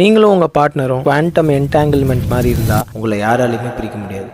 நீங்களும் உங்க பார்ட்னரும் quantum entanglement மாதிரி இருந்தா உங்களை யாராலையுமே பிரிக்க முடியாது.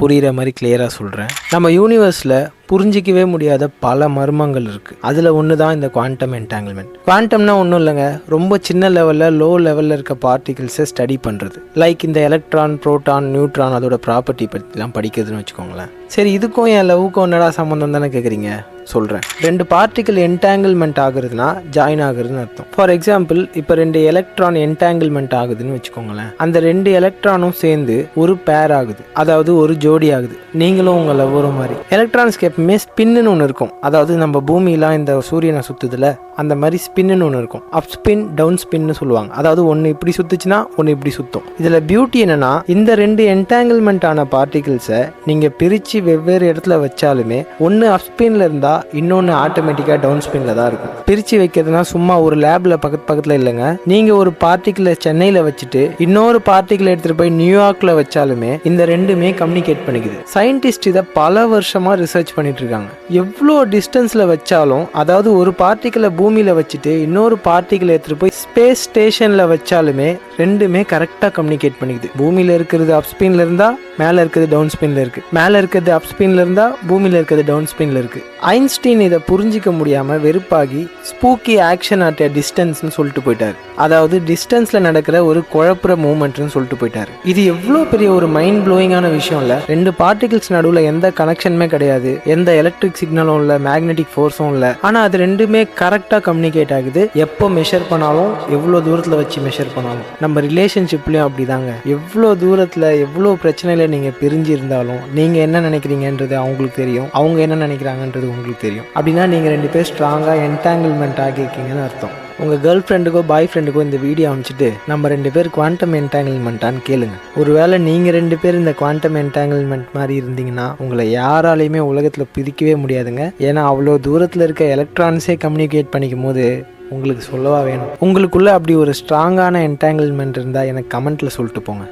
புரியுற மாதிரி கிளியரா சொல்றேன். நம்ம யூனிவர்ஸ்ல புரிஞ்சிக்கவே முடியாத பல மர்மங்கள் இருக்கு. அதுல ஒன்று தான் இந்த குவாண்டம் என்டாங்கிள்மெண்ட் குவாண்டம்னா ஒன்றும் இல்லைங்க. ரொம்ப சின்ன லெவல்ல லோ லெவல்ல இருக்க பார்ட்டிகிள்ஸை ஸ்டடி பண்றது. லைக் இந்த எலக்ட்ரான் புரோட்டான் நியூட்ரான் அதோட ப்ராப்பர்ட்டி பற்றிலாம் படிக்கிறதுன்னு வச்சுக்கோங்களேன். சரி இதுக்கும் என் லவ்வுக்கும் என்னடா சம்மந்தம் தானே கேட்குறீங்க சொல்கிறேன் ரெண்டு பார்ட்டிகிள் என்டாங்கிள்மெண்ட் ஆகுதுன்னா ஜாயின் ஆகுறதுன்னு அர்த்தம். ஃபார் எக்ஸாம்பிள் இப்போ ரெண்டு எலக்ட்ரான் என்டாங்கிள்மெண்ட் ஆகுதுன்னு வச்சுக்கோங்களேன். அந்த ரெண்டு எலக்ட்ரானும் சேர்ந்து ஒரு பேர் ஆகுது. அதாவது ஒரு ஜோடி ஆகுது. நீங்களும் உங்கள் லவ்வரும் மாதிரி. எலக்ட்ரான்ஸ்க்கு மே ஸ்பின்னு ஒன்று இருக்கும். அதாவது நம்ம பூமியெலாம் இந்த சூரியனை சுற்றுதுல அந்த மாதிரி ஸ்பின்னு ஒன்று இருக்கும். அப் ஸ்பின் டவுன் ஸ்பின்னு சொல்லுவாங்க. அதாவது ஒன்று இப்படி சுற்றுச்சுன்னா ஒன்று இப்படி சுற்றும் இதில் பியூட்டி என்னென்னா இந்த ரெண்டு என்டாங்கிள்மெண்ட் ஆன பார்ட்டிகிள்ஸை நீங்கள் பிரித்து வெவ்வேறு இடத்துல வச்சாலுமே ஒன்று அப் ஸ்பின்ல இருந்தால் இன்னொன்று ஆட்டோமேட்டிக்காக டவுன் ஸ்பின்ல தான் இருக்கும். பிரித்து வைக்கிறதுனா சும்மா ஒரு லேபில் பக்கத்து பக்கத்தில் இல்லைங்க. நீங்கள் ஒரு பார்ட்டிகிளை சென்னையில் வச்சுட்டு இன்னொரு பார்ட்டிகிளை எடுத்துகிட்டு போய் நியூயார்க்கில் வச்சாலுமே இந்த ரெண்டுமே கம்யூனிகேட் பண்ணிக்குது. சயின்டிஸ்ட் இதை பல வருஷமாக ரிசர்ச் பண்ணிட்டு இருக்காங்க எவ்வளோ டிஸ்டன்ஸில் வச்சாலும் அதாவது ஒரு பார்ட்டிக்கலை பூமியில் வச்சுட்டு இன்னொரு பார்ட்டிக்கலை எடுத்துகிட்டு போய் ஸ்பேஸ் ஸ்டேஷனில் வச்சாலுமே ரெண்டுமே கரெக்டாக கம்யூனிகேட் பண்ணிக்குது. பூமியில் இருக்கிறது அப் ஸ்பின்ல இருந்தால் மேலே இருக்கிறது டவுன் ஸ்பின்ல இருக்கு. மேலே இருக்கிறது அப் ஸ்பின்ல இருந்தால் பூமியில் இருக்கிறது டவுன் ஸ்பின்ல இருக்கு. ஐன்ஸ்டீன் இதை புரிஞ்சிக்க முடியாமல் வெறுப்பாகி ஸ்பூக்கி ஆக்ஷன் அட் எ டிஸ்டன்ஸ்னு சொல்லிட்டு போயிட்டார். அதாவது டிஸ்டன்ஸில் நடக்கிற ஒரு குழப்புற மூமெண்ட்னு சொல்லிட்டு போயிட்டார். இது எவ்வளோ பெரிய ஒரு மைண்ட் ப்ளோயிங்கான விஷயம் இல்லை. ரெண்டு பார்ட்டிகிள்ஸ் நடுவில் எந்த கனெக்ஷனுமே கிடையாது. எந்த எலக்ட்ரிக் சிக்னலும் இல்லை மேக்னெட்டிக் ஃபோர்ஸும் இல்லை. ஆனால் அது ரெண்டுமே கரெக்டாக கம்யூனிகேட் ஆகுது. எப்போ மெஷர் பண்ணாலும் எவ்வளோ தூரத்தில் வச்சு மெஷர் பண்ணாலும். நம்ம ரிலேஷன்ஷிப்லேயும் அப்படிதாங்க. எவ்வளோ தூரத்தில் எவ்வளோ பிரச்சனையில் நீங்கள் பிரிஞ்சு இருந்தாலும் நீங்கள் என்ன நினைக்கிறீங்கன்றது அவங்களுக்கு தெரியும். அவங்க என்ன நினைக்கிறாங்கன்றது உங்களுக்கு தெரியும். அப்படின்னா நீங்கள் ரெண்டு பேர் ஸ்ட்ராங்காக என்டாங்கிள்மெண்ட் ஆகியிருக்கீங்கன்னு அர்த்தம். உங்கள் கேர்ள் ஃப்ரெண்டுக்கோ பாய் ஃப்ரெண்டுக்கோ இந்த வீடியோ அனுப்பிச்சிட்டு நம்ம ரெண்டு பேர் குவாண்டம் என்டாங்கிள்மெண்ட்டான்னு கேளுங்க. ஒருவேளை நீங்கள் ரெண்டு பேர் இந்த குவாண்டம் என்டாங்கிள்மெண்ட் மாதிரி இருந்தீங்கன்னா உங்களை யாராலையுமே உலகத்தில் பிரிக்கவே முடியாதுங்க. ஏன்னா அவ்வளோ தூரத்தில் இருக்க எலக்ட்ரான்ஸே கம்யூனிகேட் பண்ணிக்கும் போது உங்களுக்கு சொல்லவா வேணும்? உங்களுக்குள்ளே அப்படி ஒரு ஸ்ட்ராங்கான என்டாங்கிள்மெண்ட் இருந்தால் எனக்கு கமெண்ட்டில் சொல்லிட்டு போங்க.